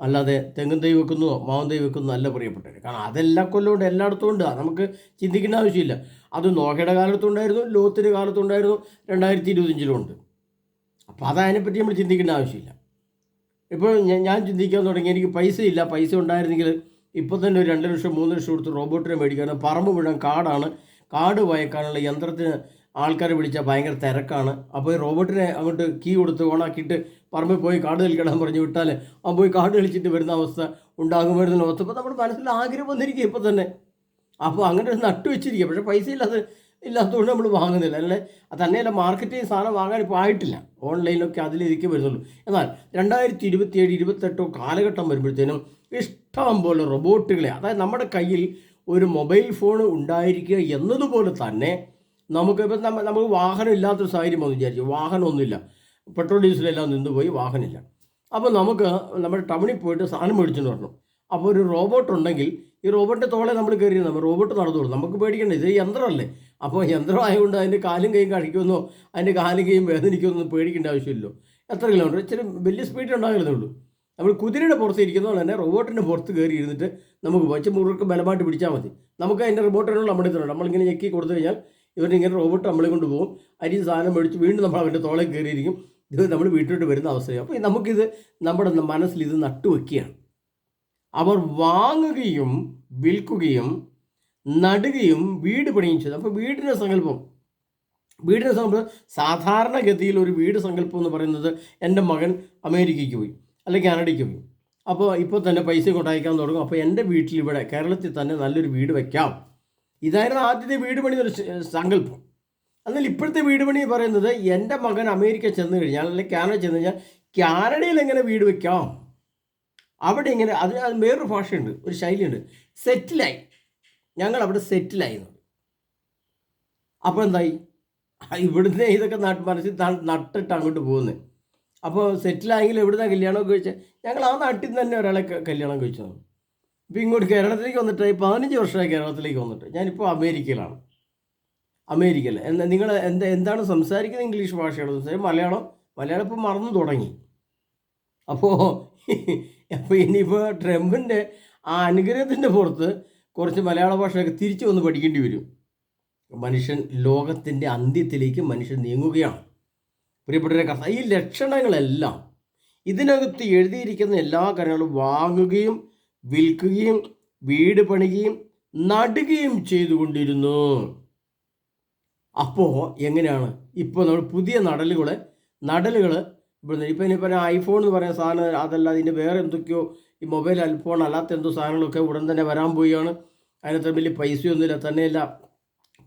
അല്ലാതെ തെങ്ങും തൈ വെക്കുന്നതോ മാവും തൈ വെക്കുന്നതോ അല്ല പ്രിയപ്പെട്ടവർ കാരണം അതെല്ലാ കൊല്ലമുണ്ട് എല്ലായിടത്തും ഉണ്ട്. നമുക്ക് ചിന്തിക്കേണ്ട ആവശ്യമില്ല. അത് നോഹയുടെ കാലത്തുണ്ടായിരുന്നു ലോത്തിന്റെ കാലത്തുണ്ടായിരുന്നു രണ്ടായിരത്തി ഇരുപത്തഞ്ചിലും ഉണ്ട്. അപ്പോൾ അതതിനെപ്പറ്റി നമ്മൾ ചിന്തിക്കേണ്ട ആവശ്യമില്ല. ഇപ്പോൾ ഞാൻ ചിന്തിക്കാൻ തുടങ്ങി എനിക്ക് പൈസ ഇല്ല പൈസ ഉണ്ടായിരുന്നെങ്കിൽ ഇപ്പോൾ തന്നെ ഒരു രണ്ട് ലക്ഷം മൂന്ന് ലക്ഷം കൊടുത്ത് റോബോട്ടിനെ മേടിക്കാൻ പറമ്പ് മുഴുവൻ കാടാണ്. കാട് വയക്കാനുള്ള യന്ത്രത്തിന് ആൾക്കാരെ വിളിച്ചാൽ ഭയങ്കര തിരക്കാണ്. അപ്പോൾ ഈ റോബോട്ടിനെ അങ്ങോട്ട് കീ കൊടുത്ത് ഓണാക്കിയിട്ട് പറമ്പിൽ പോയി കാട് കളിക്കണം പറഞ്ഞ് വിട്ടാൽ അവൻ പോയി കാട് കളിച്ചിട്ട് വരുന്ന അവസ്ഥ ഉണ്ടാകുമായിരുന്ന അവസ്ഥ അപ്പോൾ നമ്മുടെ മനസ്സിൽ ആഗ്രഹം വന്നിരിക്കുക ഇപ്പോൾ തന്നെ. അപ്പോൾ അങ്ങനെ നട്ടു വെച്ചിരിക്കുക പക്ഷേ പൈസ ഇല്ലാതെ ഇല്ലാത്തതുകൊണ്ട് നമ്മൾ വാങ്ങുന്നില്ല. അല്ലേ? തന്നെയല്ല മാർക്കറ്റിൽ സാധനം വാങ്ങാൻ ഇപ്പോൾ ആയിട്ടില്ല. ഓൺലൈനിലൊക്കെ അതിലിരിക്കേ വരുന്നുള്ളൂ. എന്നാൽ രണ്ടായിരത്തി ഇരുപത്തിയേഴ് ഇരുപത്തെട്ടോ കാലഘട്ടം വരുമ്പോഴത്തേനും ഇഷ്ടം പോലെ റോബോട്ടുകളെ അതായത് നമ്മുടെ കയ്യിൽ ഒരു മൊബൈൽ ഫോൺ ഉണ്ടായിരിക്കുക എന്നതുപോലെ തന്നെ നമുക്ക് ഇപ്പം നമുക്ക് വാഹനം ഇല്ലാത്തൊരു സാഹചര്യം വന്നു വിചാരിച്ചു. വാഹനമൊന്നുമില്ല. പെട്രോൾ ഡീസലെല്ലാം നിന്നുപോയി വാഹനമില്ല. അപ്പോൾ നമുക്ക് നമ്മുടെ ടൗണിൽ പോയിട്ട് സാധനം മേടിച്ചെന്ന് പറഞ്ഞു അപ്പോൾ ഒരു റോബോട്ട് ഉണ്ടെങ്കിൽ ഈ റോബോട്ടിന്റെ തോളെ നമ്മൾ കയറി നമ്മൾ റോബോട്ട് നടന്നോളൂ. നമുക്ക് പേടിക്കേണ്ട ഇത് യന്ത്രമല്ലേ? അപ്പോൾ യന്ത്രമായതുകൊണ്ട് അതിന്റെ കാലും കൈയും കഴിക്കുമെന്നോ അതിന്റെ കാലും കൈയും വേദനിക്കുമെന്നോ പേടിക്കേണ്ട ആവശ്യമില്ലല്ലോ. എത്ര കിലോമീറ്റർ? ഇച്ചിരി വലിയ സ്പീഡ് ഉണ്ടാകരുതേ ഉള്ളൂ. നമ്മൾ കുതിരയുടെ പുറത്ത് ഇരിക്കുന്നതുകൊണ്ട് തന്നെ റോബോട്ടിന്റെ പുറത്ത് കയറി ഇരുന്നിട്ട് നമുക്ക് വെച്ച് മുറുക്ക് ബലമായിട്ട് പിടിച്ചാൽ മതി. നമുക്ക് അതിന്റെ റോബോട്ടിനുള്ള നമ്മുടെ ഇതിലുണ്ട് നമ്മളിങ്ങനെ ഞെക്കി കൊടുത്തു കഴിഞ്ഞാൽ ഇവരിങ്ങനെ റോബോട്ട് നമ്മളെ കൊണ്ടുപോകും അരി സാധനം മേടിച്ച് വീണ്ടും നമ്മൾ അവന്റെ തോളെ കയറിയിരിക്കും. ഇത് നമ്മൾ വീട്ടിലോട്ട് വരുന്ന അവസ്ഥയാണ്. അപ്പോൾ നമുക്കിത് നമ്മുടെ മനസ്സിൽ ഇത് നട്ടുവെക്കുകയാണ്. അവർ വാങ്ങുകയും വിൽക്കുകയും നടുകയും വീട് പണിയും ചെയ്തു. അപ്പോൾ വീടിന്റെ സങ്കല്പം. വീടിന്റെ സങ്കല്പം സാധാരണഗതിയിൽ ഒരു വീട് സങ്കല്പം എന്ന് പറയുന്നത് എന്റെ മകൻ അമേരിക്കയ്ക്ക് പോയി അല്ലെങ്കിൽ കാനഡയ്ക്ക് പോയി. അപ്പോൾ ഇപ്പോൾ തന്നെ പൈസ കൊണ്ടായിക്കാൻ തുടങ്ങും. അപ്പോൾ എന്റെ വീട്ടിൽ ഇവിടെ കേരളത്തിൽ തന്നെ നല്ലൊരു വീട് വയ്ക്കാം ഇതായിരുന്നു ആദ്യത്തെ വീട് പണി ഒരു സങ്കല്പം. എന്നാൽ ഇപ്പോഴത്തെ വീട് പണി പറയുന്നത് എന്റെ മകൻ അമേരിക്ക ചെന്ന് കഴിഞ്ഞാൽ അല്ലെങ്കിൽ കാനഡ ചെന്ന് കഴിഞ്ഞാൽ കാനഡയിൽ എങ്ങനെ വീട് വെക്കാം? അവിടെ ഇങ്ങനെ അതിന് അത് വേറൊരു ഭാഷയുണ്ട് ഒരു ശൈലിയുണ്ട്. സെറ്റിലായി. ഞങ്ങൾ അവിടെ സെറ്റിലായിരുന്നു. അപ്പോൾ എന്തായി ഇവിടുന്ന് ഇതൊക്കെ നട്ട് മനസ്സിൽ നട്ടിട്ട് അങ്ങോട്ട് പോകുന്നത് അപ്പോൾ സെറ്റിലായെങ്കിൽ എവിടുന്ന കല്യാണം കഴിച്ചാൽ ഞങ്ങൾ ആ നാട്ടിൽ തന്നെ ഒരാളെ കല്യാണം തന്നു ഇപ്പോൾ ഇങ്ങോട്ട് കേരളത്തിലേക്ക് വന്നിട്ട് പതിനഞ്ച് വർഷമായി കേരളത്തിലേക്ക് വന്നിട്ട്. ഞാനിപ്പോൾ അമേരിക്കയിലാണ്. അമേരിക്കയിൽ എന്താ നിങ്ങൾ എന്താ എന്താണ് സംസാരിക്കുന്നത് ഇംഗ്ലീഷ് ഭാഷയാണ് സംസാരിക്കുന്നത് മലയാളം. മലയാളം ഇപ്പം മറന്നു തുടങ്ങി. അപ്പോൾ അപ്പോൾ ഇനിയിപ്പോൾ ട്രംപിന്റെ ആ അനുഗ്രഹത്തിന്റെ പുറത്ത് കുറച്ച് മലയാള ഭാഷയൊക്കെ തിരിച്ചു വന്ന് പഠിക്കേണ്ടി വരും. മനുഷ്യൻ ലോകത്തിന്റെ അന്ത്യത്തിലേക്ക് മനുഷ്യൻ നീങ്ങുകയാണ്. പ്രിയപ്പെട്ടവരെ കഥ ഈ ലക്ഷണങ്ങളെല്ലാം ഇതിനകത്ത് എഴുതിയിരിക്കുന്ന എല്ലാ കാര്യങ്ങളും വാങ്ങുകയും വിൽക്കുകയും വീട് പണിയുകയും നടുകയും ചെയ്തുകൊണ്ടിരുന്നു. അപ്പോൾ എങ്ങനെയാണ് ഇപ്പോൾ നമ്മൾ പുതിയ നടലുകൾ നടലുകൾ ഇപ്പം ഇപ്പം ഇനിയിപ്പോൾ ഐഫോൺ എന്ന് പറയുന്ന സാധനം അതല്ല ഇതിന്റെ വേറെ എന്തൊക്കെയോ ഈ മൊബൈൽ അൽഫോൺ അല്ലാത്ത എന്തോ സാധനങ്ങളൊക്കെ ഉടൻ തന്നെ വരാൻ പോവുകയാണ്. അതിനത്ര വലിയ പൈസയൊന്നുമില്ല. തന്നെയല്ല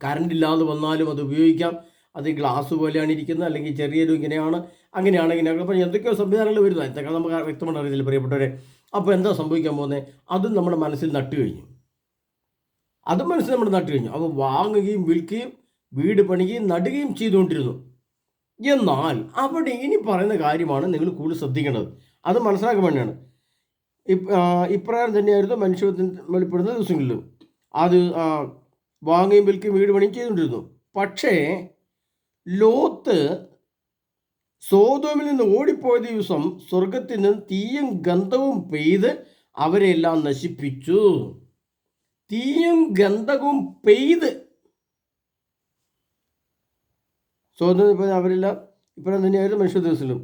കറണ്ട് ഇല്ലാതെ വന്നാലും അത് ഉപയോഗിക്കാം. അത് ഗ്ലാസ് പോലെയാണ് ഇരിക്കുന്നത്. അല്ലെങ്കിൽ ചെറിയൊരു ഇങ്ങനെയാണ്. അങ്ങനെയാണ് ഇങ്ങനെയാണ് അപ്പോൾ എന്തൊക്കെയോ സംവിധാനങ്ങൾ വരുന്നത്. എന്തൊക്കെ നമുക്ക് വ്യക്തമായിട്ട് അറിയത്തില്ല പ്രിയപ്പെട്ടവരെ. അപ്പോൾ എന്താ സംഭവിക്കാൻ പോകുന്നത് അതും നമ്മുടെ മനസ്സിൽ നട്ടു കഴിഞ്ഞു. അതും മനസ്സിൽ നമ്മൾ നട്ടു കഴിഞ്ഞു. അപ്പോൾ വാങ്ങുകയും വിൽക്കുകയും വീട് പണിയുകയും നടുകയും ചെയ്തുകൊണ്ടിരുന്നു. എന്നാൽ അവിടെ ഇനി പറയുന്ന കാര്യമാണ് നിങ്ങൾ കൂടുതൽ ശ്രദ്ധിക്കേണ്ടത്. അത് മനസ്സിലാക്കാൻ വേണ്ടിയാണ്. ഇപ്രകാരം തന്നെയായിരുന്നു മനുഷ്യത്വം വെളിപ്പെടുന്ന ദിവസങ്ങളിലും. അത് വാങ്ങുകയും വിൽക്കുകയും വീട് പണിയും ചെയ്തുകൊണ്ടിരുന്നു. പക്ഷേ ലോത്ത് സോതോമിൽ നിന്ന് ഓടിപ്പോയ ദിവസം സ്വർഗത്തിൽ നിന്ന് തീയും ഗന്ധവും പെയ്ത് അവരെല്ലാം നശിപ്പിച്ചു. തീയും ഗന്ധകവും പെയ്ത് സ്വാതന്ത്ര്യം അവരെല്ലാം ഇപ്പോഴും തന്നെയായിരുന്നു മനുഷ്യ ദിവസത്തിലും.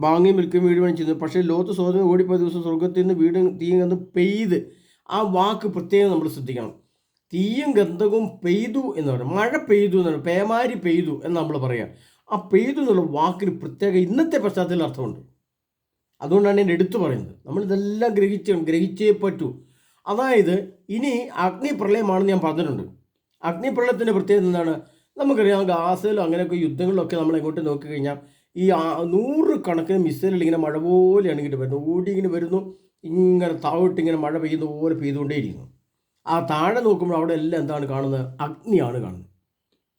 വാങ്ങിയും വിൽക്കുകയും വീട് ചെയ്തു പക്ഷേ ലോത്ത് സോതോം ഓടിപ്പോയ ദിവസം സ്വർഗത്തിൽ നിന്ന് വീട് തീയും ഗന്ധം പെയ്ത് ആ വാക്ക് പ്രത്യേകം നമ്മൾ ശ്രദ്ധിക്കണം. തീയും ഗന്ധകവും പെയ്തു എന്ന് പറയും. മഴ പെയ്തു എന്ന് പറയും. പേമാരി പെയ്തു എന്ന് നമ്മൾ പറയാം. ആ പെയ്തു എന്നുള്ള വാക്കിന് പ്രത്യേക ഇന്നത്തെ പശ്ചാത്തലത്തിൽ അർത്ഥമുണ്ട്. അതുകൊണ്ടാണ് ഞാൻ എടുത്തു പറയുന്നത്. നമ്മൾ ഇതെല്ലാം ഗ്രഹിച്ച് ഗ്രഹിച്ചേ പറ്റൂ. അതായത് ഇനി അഗ്നിപ്രളയമാണെന്ന് ഞാൻ പറഞ്ഞിട്ടുണ്ട്. അഗ്നിപ്രളയത്തിന്റെ പ്രത്യേകത എന്താണ്? നമുക്കറിയാം ഗാസയിലും അങ്ങനെയൊക്കെ യുദ്ധങ്ങളിലൊക്കെ നമ്മൾ എങ്ങോട്ട് നോക്കിക്കഴിഞ്ഞാൽ ഈ ആ- നൂറ് കണക്കിന് മിസൈലുകൾ ഇങ്ങനെ മഴ പോലെയാണ് ഇങ്ങനെ വരുന്നത്. ഓടി ഇങ്ങനെ വരുന്നു. ഇങ്ങനെ താഴോട്ട് ഇങ്ങനെ മഴ പെയ്യുന്ന പോലെ പെയ്തുകൊണ്ടേയിരിക്കുന്നു. ആ താഴെ നോക്കുമ്പോൾ അവിടെ എല്ലാം എന്താണ് കാണുന്നത്? അഗ്നിയാണ് കാണുന്നത്.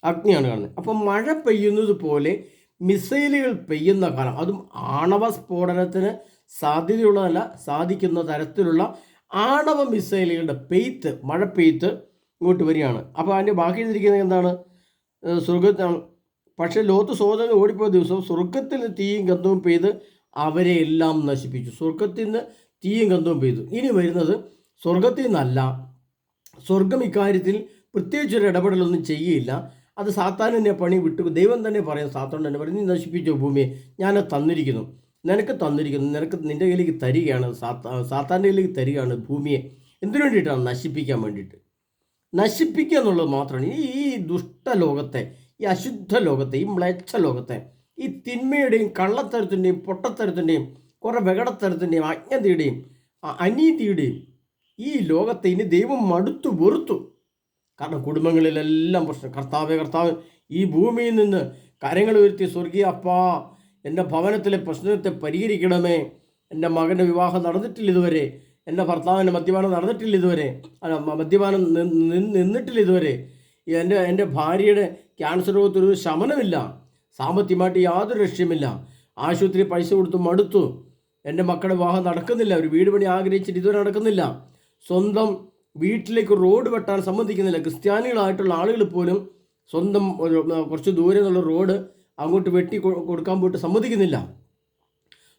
അഗ്നിയാണ് കാണുന്നത്. അപ്പം മഴ പെയ്യുന്നത് പോലെ മിസൈലുകൾ പെയ്യുന്ന കാലം. അതും ആണവ സ്ഫോടനത്തിന് സാധ്യതയുള്ളതല്ല സാധിക്കുന്ന തരത്തിലുള്ള ആണവ മിസൈലുകളുടെ പെയ്ത്ത് മഴ പെയ്ത്ത് ഇങ്ങോട്ട് വരികയാണ്. അപ്പോൾ അതിന്റെ ബാക്കി എഴുതിയിരിക്കുന്നത് എന്താണ്? സ്വർഗ പക്ഷേ ലോത്ത് സോദരൻ ഓടിപ്പോയ ദിവസം സ്വർഗത്തിൽ തീയും ഗന്ധവും പെയ്ത് അവരെ എല്ലാം നശിപ്പിച്ചു. സ്വർഗത്തിൽ നിന്ന് തീയും ഗന്ധവും പെയ്തു. ഇനി വരുന്നത് സ്വർഗത്തിൽ നിന്നല്ല. സ്വർഗം ഇക്കാര്യത്തിൽ പ്രത്യേകിച്ച് ഒരു ഇടപെടലൊന്നും ചെയ്യില്ല അത് സാത്താൻ തന്നെ പണി വിട്ടു. ദൈവം തന്നെ പറയും സാത്താൻ തന്നെ പറയും നീ നശിപ്പിച്ചോ ഭൂമിയെ. ഞാൻ തന്നിരിക്കുന്നു. നിനക്ക് തന്നിരിക്കുന്നു. നിനക്ക് നിന്റെ കയ്യിലേക്ക് തരികയാണ്. സാത്താ സാത്താന്റെ കയ്യിലേക്ക് തരികയാണ് ഭൂമിയെ. എന്തിനു വേണ്ടിയിട്ടാണ് നശിപ്പിക്കാൻ വേണ്ടിയിട്ട്? നശിപ്പിക്കുക എന്നുള്ളത് മാത്രമാണ്. ഈ ദുഷ്ടലോകത്തെ ഈ അശുദ്ധ ലോകത്തെ ഈ മ്ലേച്ഛ ലോകത്തെ ഈ തിന്മയുടെയും കള്ളത്തരത്തിന്റെയും പൊട്ടത്തരത്തിന്റെയും കുറേ വെകടത്തരത്തിന്റെയും അജ്ഞതയുടെയും അനീതിയുടെയും ഈ ലോകത്തെ ഇനി ദൈവം മടുത്തു വെറുത്തു. കാരണം കുടുംബങ്ങളിലെല്ലാം പ്രശ്നം. കർത്താവ് കർത്താവ് ഈ ഭൂമിയിൽ നിന്ന് കരങ്ങൾ ഉയർത്തി സ്വർഗീയ അപ്പാ എന്റെ ഭവനത്തിലെ പ്രശ്നത്തെ പരിഹരിക്കണമേ. എന്റെ മകന്റെ വിവാഹം നടന്നിട്ടില്ല ഇതുവരെ. എന്റെ ഭർത്താവിന്റെ മദ്യപാനം നടന്നിട്ടില്ല ഇതുവരെ. മദ്യപാനം നിന്നിട്ടില്ല ഇതുവരെ. എന്റെ എന്റെ ഭാര്യയുടെ ക്യാൻസർ രോഗത്തിനൊരു ശമനമില്ല. സാമ്പത്തികമായിട്ട് യാതൊരു ലക്ഷ്യമില്ല ആശുപത്രി പൈസ കൊടുത്ത് മടുത്തു. എന്റെ മക്കളുടെ വിവാഹം നടക്കുന്നില്ല. ഒരു വീട് പണി ആഗ്രഹിച്ചിട്ട് ഇതുവരെ നടക്കുന്നില്ല. സ്വന്തം വീട്ടിലേക്ക് റോഡ് വെട്ടാൻ സംബന്ധിക്കുന്നില്ല ക്രിസ്ത്യാനികളായിട്ടുള്ള ആളുകൾ പോലും സ്വന്തം ഒരു കുറച്ച് ദൂരെ നിന്നുള്ള റോഡ് അങ്ങോട്ട് വെട്ടി കൊടുക്കാൻ പോയിട്ട് സമ്മതിക്കുന്നില്ല.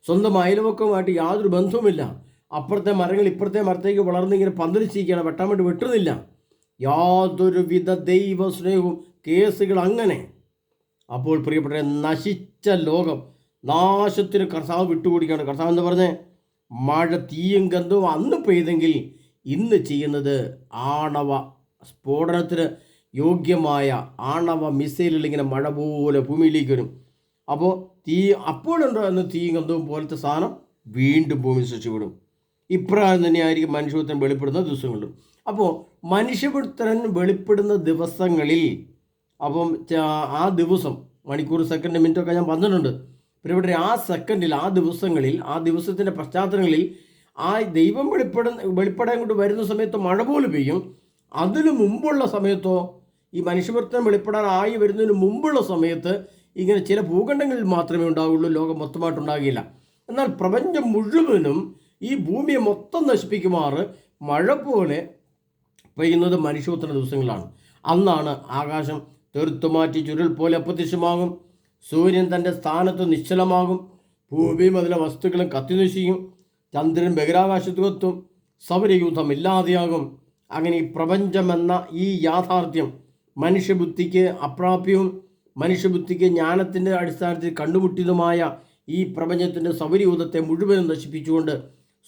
സ്വന്തം അയൽവക്കവുമായിട്ട് യാതൊരു ബന്ധവുമില്ല. അപ്പുറത്തെ മരങ്ങൾ ഇപ്പുറത്തെ മരത്തേക്ക് വളർന്നിങ്ങനെ പന്തലിച്ചിരിക്കുകയാണ്. വെട്ടാൻ വേണ്ടി വെട്ടുന്നില്ല. യാതൊരു വിധ ദൈവ സ്നേഹവും കേസുകൾ അങ്ങനെ. അപ്പോൾ പ്രിയപ്പെട്ട നശിച്ച ലോകം. നാശത്തിന് കർത്താവ് വിട്ടുകൊടുക്കുകയാണ്. കർത്താവ് എന്ന് പറഞ്ഞേ? മഴ തീയും ഗന്ധവും അന്ന് പെയ്തെങ്കിൽ ഇന്ന് ചെയ്യുന്നത് ആണവ സ്ഫോടനത്തിന് യോഗ്യമായ ആണവ മിസൈലിൽ ഇങ്ങനെ മഴ പോലെ ഭൂമിയിലേക്ക് വരും. അപ്പോൾ തീ അപ്പോഴുണ്ടോ എന്ന് തീയും ഗന്ധവും പോലത്തെ സാധനം വീണ്ടും ഭൂമി സൃഷ്ടിവിടും ഇപ്രകാരം തന്നെയായിരിക്കും മനുഷ്യപുത്രൻ വെളിപ്പെടുന്ന ദിവസങ്ങളിലും. അപ്പോൾ മനുഷ്യപുത്രൻ വെളിപ്പെടുന്ന ദിവസങ്ങളിൽ അപ്പം ആ ദിവസം മണിക്കൂർ സെക്കൻഡ് മിനിറ്റ് ഒക്കെ ഞാൻ പറഞ്ഞിട്ടുണ്ട് പ്രിയപ്പെട്ട ആ സെക്കൻഡിൽ ആ ദിവസങ്ങളിൽ ആ ദിവസത്തിന്റെ പശ്ചാത്തലങ്ങളിൽ ആ ദൈവം വെളിപ്പെട വെളിപ്പെടാൻ കൊണ്ട് വരുന്ന സമയത്ത് മഴ പോലെ പെയ്യും. അതിനു മുമ്പുള്ള സമയത്തോ ഈ മനുഷ്യവർത്തനം വെളിപ്പെടാൻ ആയി വരുന്നതിന് മുമ്പുള്ള സമയത്ത് ഇങ്ങനെ ചില ഭൂഖണ്ഡങ്ങളിൽ മാത്രമേ ഉണ്ടാവുകയുള്ളൂ ലോകം മൊത്തമായിട്ടുണ്ടാകില്ല എന്നാൽ പ്രപഞ്ചം മുഴുവനും ഈ ഭൂമിയെ മൊത്തം നശിപ്പിക്കുമാറ് മഴ പോലെ പെയ്യുന്നത് മനുഷ്യപുത്ര ദിവസങ്ങളാണ്. അന്നാണ് ആകാശം തെറുത്തുമാറ്റി ചുരുൾ പോലെ അപ്രത്യക്ഷമാകും. സൂര്യൻ തന്റെ സ്ഥാനത്ത് നിശ്ചലമാകും. ഭൂമിയും അതിലെ വസ്തുക്കളും കത്തിനശിക്കും ചന്ദ്രൻ ബഹിരാകാശത്തുകത്തും സൗരയൂഥം ഇല്ലാതെയാകും. അങ്ങനെ ഈ പ്രപഞ്ചമെന്ന ഈ യാഥാർത്ഥ്യം മനുഷ്യബുദ്ധിക്ക് അപ്രാപ്യവും മനുഷ്യബുദ്ധിക്ക് ജ്ഞാനത്തിന്റെ അടിസ്ഥാനത്തിൽ കണ്ടുമുട്ടിയതുമായ ഈ പ്രപഞ്ചത്തിന്റെ സൗരയൂഥത്തെ മുഴുവനും നശിപ്പിച്ചുകൊണ്ട്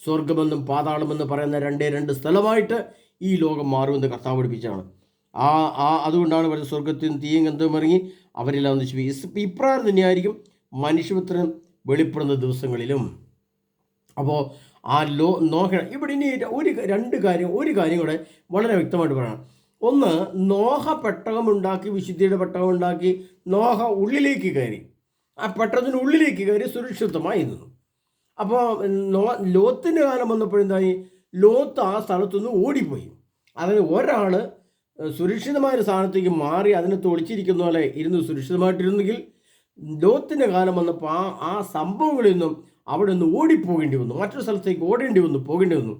സ്വർഗമെന്നും പാതാളമെന്നും പറയുന്ന രണ്ടേ രണ്ട് സ്ഥലമായിട്ട് ഈ ലോകം മാറുമെന്ന് കർത്താവ് പഠിപ്പിച്ചാണ് ആ ആ അതുകൊണ്ടാണ് പറയുന്നത് സ്വർഗത്തിൽ തീയും ഗന്ധവും ഇറങ്ങി അവരെല്ലാം നശിപ്പിക്കും ഇപ്രകാരം തന്നെയായിരിക്കും മനുഷ്യപുത്രൻ വെളിപ്പെടുന്ന ദിവസങ്ങളിലും. അപ്പോൾ ആ ലോ നോഹ ഇവിടെ ഇനി ഒരു രണ്ട് കാര്യം ഒരു കാര്യം കൂടെ വളരെ വ്യക്തമായിട്ട് പറയണം. ഒന്ന് നോഹ പെട്ടകമുണ്ടാക്കി വിശുദ്ധിയുടെ പെട്ടകമുണ്ടാക്കി നോഹ ഉള്ളിലേക്ക് കയറി. ആ പെട്ടകത്തിന് ഉള്ളിലേക്ക് കയറി സുരക്ഷിതമായി നിന്നു. അപ്പോൾ നോ ലോത്തിന്റെ കാലം വന്നപ്പോഴെന്തായി? ലോത്ത് ആ സ്ഥലത്തുനിന്ന് ഓടിപ്പോയി. അതായത് ഒരാൾ സുരക്ഷിതമായ ഒരു സ്ഥാനത്തേക്ക് മാറി അതിനെ തൊളിച്ചിരിക്കുന്ന പോലെ ഇരുന്ന് സുരക്ഷിതമായിട്ടിരുന്നെങ്കിൽ ലോത്തിന്റെ കാലം വന്നപ്പോൾ ആ ആ സംഭവങ്ങളിൽ നിന്നും അവിടെ നിന്ന് ഓടിപ്പോകേണ്ടി വന്നു. മറ്റൊരു സ്ഥലത്തേക്ക് ഓടേണ്ടി വന്നു പോകേണ്ടി വന്നു.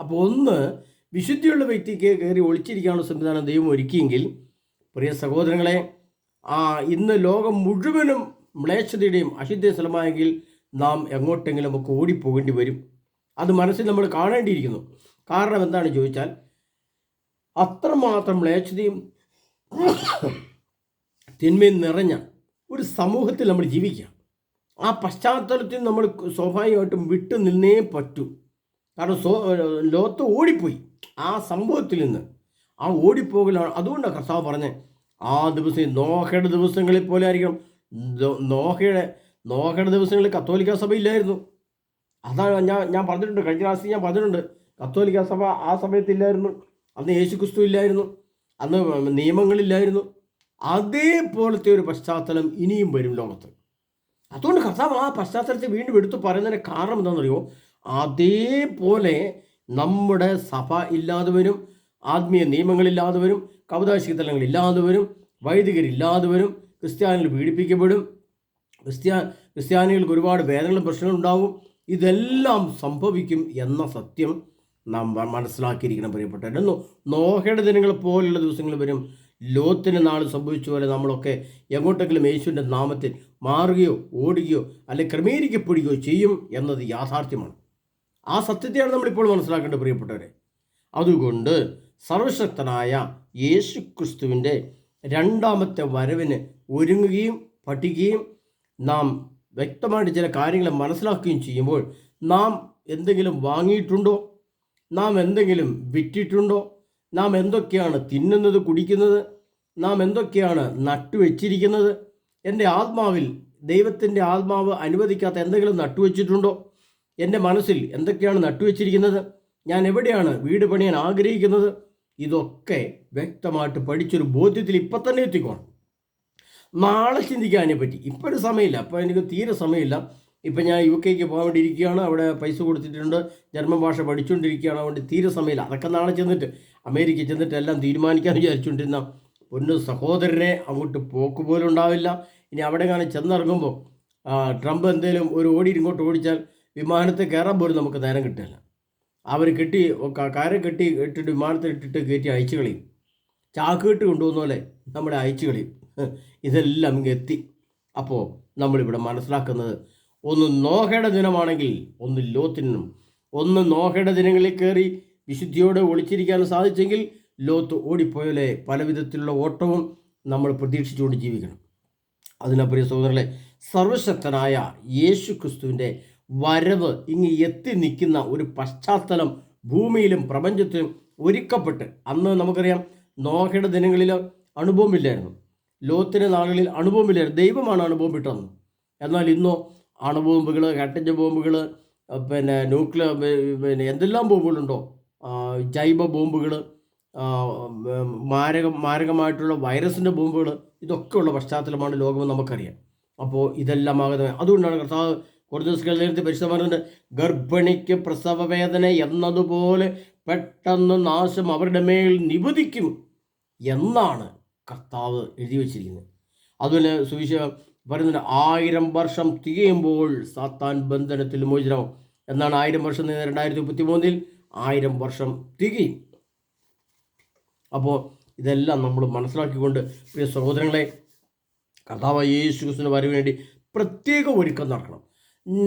അപ്പോൾ ഒന്ന് വിശുദ്ധിയുള്ള വ്യക്തിക്ക് കയറി ഒളിച്ചിരിക്കാനുള്ള സംവിധാനം ദൈവം ഒരുക്കിയെങ്കിൽ പ്രിയ സഹോദരങ്ങളെ ആ ഇന്ന് ലോകം മുഴുവനും മ്ലേച്ഛതയുടെയും അശുദ്ധ സ്ഥലമായെങ്കിൽ നാം എങ്ങോട്ടെങ്കിലും ഒക്കെ ഓടിപ്പോകേണ്ടി വരും. അത് മനസ്സിൽ നമ്മൾ കാണേണ്ടിയിരിക്കുന്നു. കാരണം എന്താണ് ചോദിച്ചാൽ അത്രമാത്രം മ്ലേച്ഛതയും തിന്മയും നിറഞ്ഞ ഒരു സമൂഹത്തിൽ നമ്മൾ ജീവിക്കുക ആ പശ്ചാത്തലത്തിൽ നമ്മൾ സ്വാഭാവികമായിട്ടും വിട്ടു നിന്നേ പറ്റൂ. കാരണം സോ ലോകത്ത് ഓടിപ്പോയി. ആ സംഭവത്തിൽ നിന്ന് ആ ഓടിപ്പോകലാണ്. അതുകൊണ്ടാണ് കർത്താവ് പറഞ്ഞത് ആ ദിവസം നോഹയുടെ ദിവസങ്ങളിൽ പോലെ ആയിരിക്കണം. നോഹയുടെ നോഹയുടെ ദിവസങ്ങളിൽ കത്തോലിക്ക സഭ ഇല്ലായിരുന്നു. അതാണ് ഞാൻ ഞാൻ പറഞ്ഞിട്ടുണ്ട് കഴിഞ്ഞ ക്ലാസ്സിൽ ഞാൻ പറഞ്ഞിട്ടുണ്ട് കത്തോലിക്ക സഭ ആ സമയത്തില്ലായിരുന്നു അന്ന് യേശു ക്രിസ്തു ഇല്ലായിരുന്നു. അന്ന് നിയമങ്ങളില്ലായിരുന്നു. അതേപോലത്തെ ഒരു പശ്ചാത്തലം ഇനിയും വരും ലോകത്ത്. അതുകൊണ്ട് കർത്താവ് ആ പശ്ചാത്തലത്തെ വീണ്ടും എടുത്തു പറയുന്നതിന് കാരണം എന്താണെന്നറിയോ? അതേപോലെ നമ്മുടെ സഭ ഇല്ലാതെ വരും ആത്മീയ നിയമങ്ങളില്ലാതെ വരും കൗതാശീതലങ്ങൾ ഇല്ലാതെ വരും വൈദികരില്ലാതെ വരും ക്രിസ്ത്യാനികൾ പീഡിപ്പിക്കപ്പെടും ക്രിസ്ത്യാ ക്രിസ്ത്യാനികൾക്ക് ഒരുപാട് വേദനകളും പ്രശ്നങ്ങളും ഉണ്ടാവും. ഇതെല്ലാം സംഭവിക്കും എന്ന സത്യം നാം മനസ്സിലാക്കിയിരിക്കണം പ്രിയപ്പെട്ട നോ നോഹയുടെ ദിനങ്ങൾ പോലുള്ള ദിവസങ്ങൾ വരും. ലോത്തിന് നാൾ സംഭവിച്ച പോലെ നമ്മളൊക്കെ എങ്ങോട്ടെങ്കിലും യേശുവിന്റെ നാമത്തിൽ മാറുകയോ ഓടുകയോ അല്ലെങ്കിൽ ക്രമീകരിക്കപ്പെടുകയോ ചെയ്യും എന്നത് യാഥാർത്ഥ്യമാണ്. ആ സത്യത്തെയാണ് നമ്മളിപ്പോൾ മനസ്സിലാക്കേണ്ടത് പ്രിയപ്പെട്ടവരെ. അതുകൊണ്ട് സർവശക്തനായ യേശു ക്രിസ്തുവിന്റെ രണ്ടാമത്തെ വരവിന് ഒരുങ്ങുകയും പഠിക്കുകയും നാം വ്യക്തമായിട്ട് ചില കാര്യങ്ങൾ മനസ്സിലാക്കുകയും ചെയ്യുമ്പോൾ നാം എന്തെങ്കിലും വാങ്ങിയിട്ടുണ്ടോ? നാം എന്തെങ്കിലും വിറ്റിട്ടുണ്ടോ? നാം എന്തൊക്കെയാണ് തിന്നുന്നത് കുടിക്കുന്നത്? നാം എന്തൊക്കെയാണ് നട്ടുവെച്ചിരിക്കുന്നത് എന്റെ ആത്മാവിൽ ദൈവത്തിന്റെ ആത്മാവ് അനുവദിക്കാത്ത എന്തെങ്കിലും നട്ടുവെച്ചിട്ടുണ്ടോ എന്റെ മനസ്സിൽ എന്തൊക്കെയാണ് നട്ടുവെച്ചിരിക്കുന്നത് ഞാൻ എവിടെയാണ് വീട് പണിയാൻ ആഗ്രഹിക്കുന്നത്? ഇതൊക്കെ വ്യക്തമായിട്ട് പഠിച്ചൊരു ബോധ്യത്തിൽ ഇപ്പം തന്നെ എത്തിക്കോണം. നാളെ ചിന്തിക്കാനെ പറ്റി ഇപ്പോഴും സമയമില്ല. അപ്പോൾ എനിക്ക് തീരെ സമയമില്ല. ഇപ്പം ഞാൻ യു കെക്ക് പോകാൻ വേണ്ടി ഇരിക്കുകയാണ്. അവിടെ പൈസ കൊടുത്തിട്ടുണ്ട്. ജർമ്മൻ ഭാഷ പഠിച്ചുകൊണ്ടിരിക്കുകയാണ് അതുകൊണ്ട് തീരെ സമയമില്ല. അതൊക്കെ നാളെ ചെന്നിട്ട് അമേരിക്ക ചെന്നിട്ട് എല്ലാം തീരുമാനിക്കാൻ വിചാരിച്ചുകൊണ്ടിരുന്ന പൊന്നു സഹോദരനെ അങ്ങോട്ട് പോക്ക് പോലും ഉണ്ടാവില്ല. ഇനി അവിടെ കാണാൻ ചെന്നിറങ്ങുമ്പോൾ ട്രംപ് എന്തെങ്കിലും ഒരു ഓടി ഇങ്ങോട്ട് ഓടിച്ചാൽ വിമാനത്തിൽ കയറാൻ പോലും നമുക്ക് നേരം കിട്ടില്ല അവർ കെട്ടി കാരം കെട്ടി ഇട്ടിട്ട് വിമാനത്തിൽ ഇട്ടിട്ട് കയറ്റി അയച്ചു കളയും. ചാക്ക് കെട്ടി കൊണ്ടുപോകുന്ന പോലെ നമ്മുടെ അയച്ചു കളയും. ഇതെല്ലാം ഇങ്ങ് എത്തി. അപ്പോൾ നമ്മളിവിടെ മനസ്സിലാക്കുന്നത് ഒന്ന് നോഹയുടെ ദിനമാണെങ്കിൽ ഒന്ന് ലോത്തിനും ഒന്ന് നോഹയുടെ ദിനങ്ങളിൽ കയറി വിശുദ്ധിയോടെ ഒളിച്ചിരിക്കാൻ സാധിച്ചെങ്കിൽ ലോത്ത് ഓടിപ്പോയാലേ പല വിധത്തിലുള്ള ഓട്ടവും നമ്മൾ പ്രതീക്ഷിച്ചുകൊണ്ട് ജീവിക്കണം. അതിനപ്പുറം സഹോദരങ്ങളെ സർവശക്തനായ യേശു ക്രിസ്തുവിന്റെ വരവ് ഇങ്ങ് എത്തി നിൽക്കുന്ന ഒരു പശ്ചാത്തലം ഭൂമിയിലും പ്രപഞ്ചത്തിലും ഒരുക്കപ്പെട്ട് അന്ന് നമുക്കറിയാം നോഹയുടെ ദിനങ്ങളിൽ അണുബോംബില്ലായിരുന്നു ലോത്തിന്റെ നാളുകളിൽ അണുബോംബില്ലായിരുന്നു ദൈവമാണ് അനുഭവം വിട്ടതെന്ന് എന്നാൽ ഇന്നോ അണുബോംബുകൾ ഹൈഡ്രജൻ ബോംബുകൾ പിന്നെ ന്യൂക്ലിയർ പിന്നെ എന്തെല്ലാം ബോംബുകളുണ്ടോ? ജൈവ ബോംബുകൾ മാരക മാരകമായിട്ടുള്ള വൈറസിന്റെ ബോംബുകൾ ഇതൊക്കെയുള്ള പശ്ചാത്തലമാണ് ലോകം നമുക്കറിയാം. അപ്പോൾ ഇതെല്ലാം ആകുന്നത് അതുകൊണ്ടാണ് കർത്താവ് കുറച്ച് ദിവസം നേരത്തെ പരിശുദ്ധ പറഞ്ഞിട്ട് ഗർഭിണിക്ക് പ്രസവ വേദന എന്നതുപോലെ പെട്ടെന്ന് നാശം അവരുടെ മേൽ നിവദിക്കും എന്നാണ് കർത്താവ് എഴുതി വച്ചിരിക്കുന്നത്. അതുപോലെ സുവിശേഷം പറയുന്നുണ്ട് ആയിരം വർഷം തികയുമ്പോൾ സാത്താൻ ബന്ധനത്തിൽ മോചനമാവും എന്നാണ് ആയിരം വർഷം നിന്ന് രണ്ടായിരത്തി മുപ്പത്തി മൂന്നിൽ ആയിരം വർഷം തികയും. അപ്പോൾ ഇതെല്ലാം നമ്മൾ മനസ്സിലാക്കിക്കൊണ്ട് പ്രിയ സഹോദരങ്ങളെ കർത്താവ് യേശു ക്രിസ്തുവിന് വരവിന് വേണ്ടി പ്രത്യേക ഒരുക്കം നടക്കണം.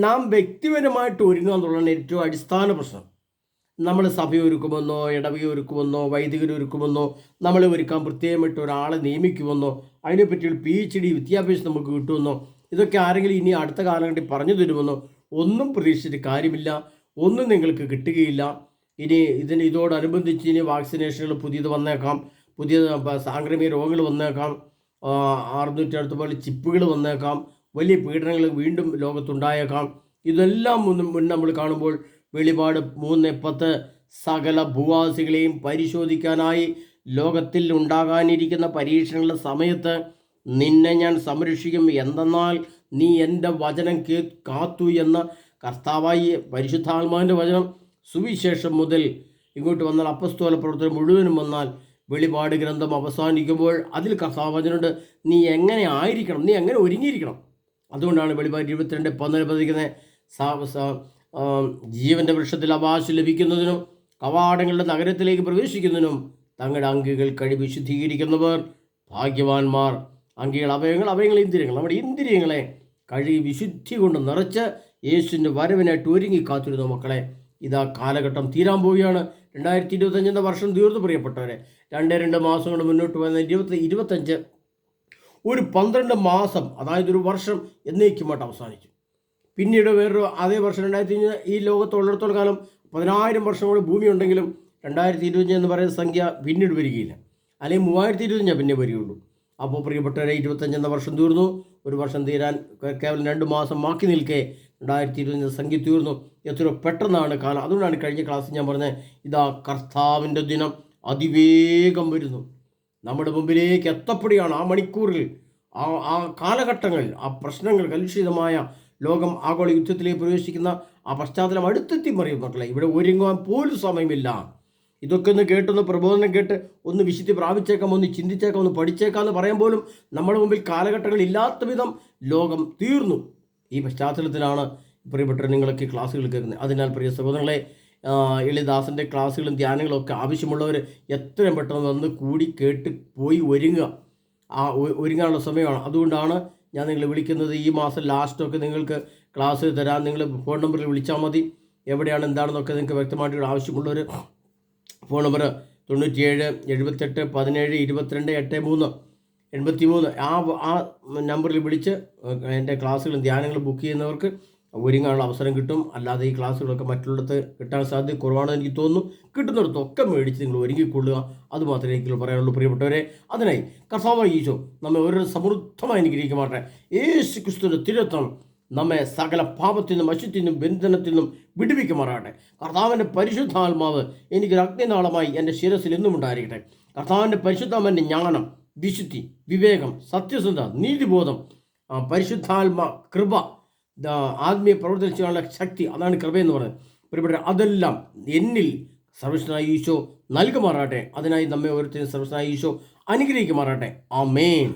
നാം വ്യക്തിപരമായിട്ട് ഒരുങ്ങുക എന്നുള്ളതാണ് ഏറ്റവും അടിസ്ഥാന പ്രശ്നം. നമ്മൾ സഭ ഒരുക്കുമെന്നോ ഇടവക ഒരുക്കുമെന്നോ വൈദികർ ഒരുക്കുമെന്നോ നമ്മൾ ഒരുക്കാൻ പ്രത്യേകമായിട്ട് ഒരാളെ നിയമിക്കുമെന്നോ അതിനെപ്പറ്റിയുള്ള പി എച്ച് ഡി വിദ്യാഭ്യാസം നമുക്ക് കിട്ടുമെന്നോ ഇതൊക്കെ ആരെങ്കിലും ഇനി അടുത്ത കാലഘട്ടത്തിൽ പറഞ്ഞു തരുമെന്നോ ഒന്നും പ്രതീക്ഷിച്ചിട്ട് കാര്യമില്ല. ഒന്നും നിങ്ങൾക്ക് കിട്ടുകയില്ല. ഇനി ഇതിന് ഇതോടനുബന്ധിച്ച് ഇനി വാക്സിനേഷനുകൾ പുതിയത് വന്നേക്കാം. പുതിയ സാംക്രമിക രോഗങ്ങൾ വന്നേക്കാം. ആ, അറുന്നൂറ്റി അടുത്ത പോലെ ചിപ്പുകൾ വന്നേക്കാം. വലിയ പീഡനങ്ങൾ വീണ്ടും ലോകത്തുണ്ടായേക്കാം. ഇതെല്ലാം മുൻ നമ്മൾ കാണുമ്പോൾ വെളിപാട് മൂന്ന് പത്ത് സകല ഭൂവാസികളെയും പരിശോധിക്കാനായി ലോകത്തിൽ ഉണ്ടാകാനിരിക്കുന്ന പരീക്ഷണങ്ങളുടെ സമയത്ത് നിന്നെ ഞാൻ സംരക്ഷിക്കും. എന്തെന്നാൽ നീ എന്റെ വചനം കേ കാത്തു എന്ന കർത്താവായി പരിശുദ്ധാത്മാവിന്റെ വചനം സുവിശേഷം മുതൽ ഇങ്ങോട്ട് വന്നാൽ അപ്പസ്തോല പ്രവർത്തനം മുഴുവനും വന്നാൽ വെളിപാട് ഗ്രന്ഥം അവസാനിക്കുമ്പോൾ അതിൽ കർത്താവചനുണ്ട് നീ എങ്ങനെ ആയിരിക്കണം? നീ എങ്ങനെ ഒരുങ്ങിയിരിക്കണം? അതുകൊണ്ടാണ് വെളിപാട് ഇരുപത്തിരണ്ട് പന്ത്രണ്ട് പതിക്കുന്നത് ജീവന്റെ വൃക്ഷത്തിൽ അവാശി ലഭിക്കുന്നതിനും കവാടങ്ങളുടെ നഗരത്തിലേക്ക് പ്രവേശിക്കുന്നതിനും തങ്ങളുടെ അങ്കികൾ കഴിവ് വിശുദ്ധീകരിക്കുന്നവർ ഭാഗ്യവാന്മാർ. അങ്കികൾ അവയങ്ങൾ അവയങ്ങൾ ഇന്ദ്രിയങ്ങൾ. നമ്മുടെ ഇന്ദ്രിയങ്ങളെ കഴുകി വിശുദ്ധി കൊണ്ട് നിറച്ച് യേശുവിന്റെ വരവിനായിട്ട് ഒരുങ്ങി കാത്തിരുന്ന മക്കളെ. ഇതാ കാലഘട്ടം തീരാൻ പോവുകയാണ്. രണ്ടായിരത്തി ഇരുപത്തഞ്ചിന്റെ വർഷം തീർന്നു പ്രിയപ്പെട്ടവരെ. രണ്ട് രണ്ട് മാസം കൊണ്ട് മുന്നോട്ട് വന്ന ഇരുപത്തി ഇരുപത്തഞ്ച് ഒരു പന്ത്രണ്ട് മാസം അതായത് ഒരു വർഷം എന്നേക്കുമായിട്ട് അവസാനിച്ചു. പിന്നീട് വേറൊരു അതേ വർഷം രണ്ടായിരത്തി ഇരുപത് ഈ ലോകത്തുള്ളിടത്തോളം കാലം പതിനായിരം വർഷം ഭൂമി ഉണ്ടെങ്കിലും രണ്ടായിരത്തി ഇരുപത്തഞ്ച് എന്ന് പറയുന്ന സംഖ്യ പിന്നീട് വരികയില്ല. അല്ലെങ്കിൽ മൂവായിരത്തി ഇരുപത്തഞ്ചാണ് പിന്നെ വരികയുള്ളൂ. അപ്പോൾ പ്രിയപ്പെട്ടവരെ ഇരുപത്തഞ്ച് എന്ന വർഷം തീർന്നു. ഒരു വർഷം തീരാൻ കേവലം രണ്ട് മാസം ബാക്കി നിൽക്കേ രണ്ടായിരത്തി ഇരുപത്തഞ്ച് സംഖ്യ തീർന്നു. എത്രയോ പെട്ടെന്നാണ് കാലം. അതുകൊണ്ടാണ് കഴിഞ്ഞ ക്ലാസ്സിൽ ഞാൻ പറഞ്ഞത് ഇതാ കർത്താവിന്റെ ദിനം അതിവേഗം വരുന്നു. നമ്മുടെ മുമ്പിലേക്ക് എത്തപ്പെടുകയാണ് ആ മണിക്കൂറിൽ. ആ ആ കാലഘട്ടങ്ങളിൽ ആ പ്രശ്നങ്ങൾ കലുഷിതമായ ലോകം ആഗോള യുദ്ധത്തിലേക്ക് പ്രവേശിക്കുന്ന ആ പശ്ചാത്തലം അടുത്തെത്തി മറിയും മക്കളെ. ഇവിടെ ഒരുങ്ങുവാൻ പോലും സമയമില്ല. ഇതൊക്കെ ഒന്ന് കേട്ടൊന്ന് പ്രബോധനം കേട്ട് ഒന്ന് വിശുദ്ധി പ്രാപിച്ചേക്കാം ഒന്ന് ചിന്തിച്ചേക്കാം ഒന്ന് പഠിച്ചേക്കാം എന്ന് പറയാൻ പോലും നമ്മുടെ മുമ്പിൽ കാലഘട്ടങ്ങൾ ഇല്ലാത്ത വിധം ലോകം തീർന്നു. ഈ പശ്ചാത്തലത്തിലാണ് പ്രിയപ്പെട്ട നിങ്ങളൊക്കെ ക്ലാസ്സുകൾ കേൾക്കുന്നത്. അതിനാൽ പ്രിയ സഹോദരങ്ങളെ എളിദാസന്റെ ക്ലാസ്സുകളും ധ്യാനങ്ങളും ഒക്കെ ആവശ്യമുള്ളവർ എത്രയും പെട്ടെന്ന് വന്ന് കൂടി കേട്ട് പോയി ഒരുങ്ങുക. ആ ഒരുങ്ങാനുള്ള സമയമാണ്. അതുകൊണ്ടാണ് ഞാൻ നിങ്ങളെ വിളിക്കുന്നത് ഈ മാസം ലാസ്റ്റൊക്കെ നിങ്ങൾക്ക് ക്ലാസ് തരാൻ നിങ്ങൾ ഫോൺ നമ്പറിൽ വിളിച്ചാൽ മതി. എവിടെയാണ് എന്താണെന്നൊക്കെ നിങ്ങൾക്ക് വ്യക്തമായിട്ട് ആവശ്യമുള്ളൊരു ഫോൺ നമ്പർ തൊണ്ണൂറ്റിയേഴ് എഴുപത്തെട്ട് പതിനേഴ് ഇരുപത്തിരണ്ട് എട്ട് മൂന്ന് എൺപത്തി മൂന്ന് ആ ആ നമ്പറിൽ വിളിച്ച് എന്റെ ക്ലാസ്സുകളും ധ്യാനങ്ങളും ബുക്ക് ചെയ്യുന്നവർക്ക് ഒരുങ്ങാനുള്ള അവസരം കിട്ടും. അല്ലാതെ ഈ ക്ലാസ്സുകളൊക്കെ മറ്റുള്ളിടത്ത് കിട്ടാൻ സാധ്യത കുറവാണെന്ന് എനിക്ക് തോന്നുന്നു. കിട്ടുന്നിടത്തൊക്കെ മേടിച്ച് നിങ്ങൾ ഒരുങ്ങിക്കൊള്ളുക. അത് മാത്രമേ എനിക്ക് പറയാനുള്ളൂ. പ്രിയപ്പെട്ടവരെ അതിനായി കർത്താവ് ഈശോ നമ്മെ ഓരോ സമൃദ്ധമായി അനുഗ്രഹിക്കുമാട്ടെ യേശു ക്രിസ്തുവിന്റെ തിരുത്തം നമ്മെ സകല പാപത്തിൽ നിന്നും അശുദ്ധിൽ നിന്നും ബന്ധനത്തിൽ നിന്നും വിടുവിക്കുമാറാകട്ടെ. കർത്താവിന്റെ പരിശുദ്ധാത്മാവ് എനിക്കൊരു അഗ്നിനാളമായി എന്റെ ശിരസിൽ എന്നും ഉണ്ടായിരിക്കട്ടെ. കർത്താവിന്റെ പരിശുദ്ധാമന്റെ ജ്ഞാനം വിശുദ്ധി വിവേകം സത്യസന്ധത നീതിബോധം പരിശുദ്ധാത്മ കൃപ ആത്മീയ പ്രവർത്തനം ചെയ്യാനുള്ള ശക്തി അതാണ് കൃപയെന്ന് പറയുന്നത്. പ്രിയപ്പെട്ട അതെല്ലാം എന്നിൽ സർവശനായ ഈശോ നൽകുമാറാട്ടെ അതിനായി നമ്മെ ഓരോരുത്തരും സർവശനായ ഈശോ അനുഗ്രഹിക്കുമാറാട്ടെ ആ മേൻ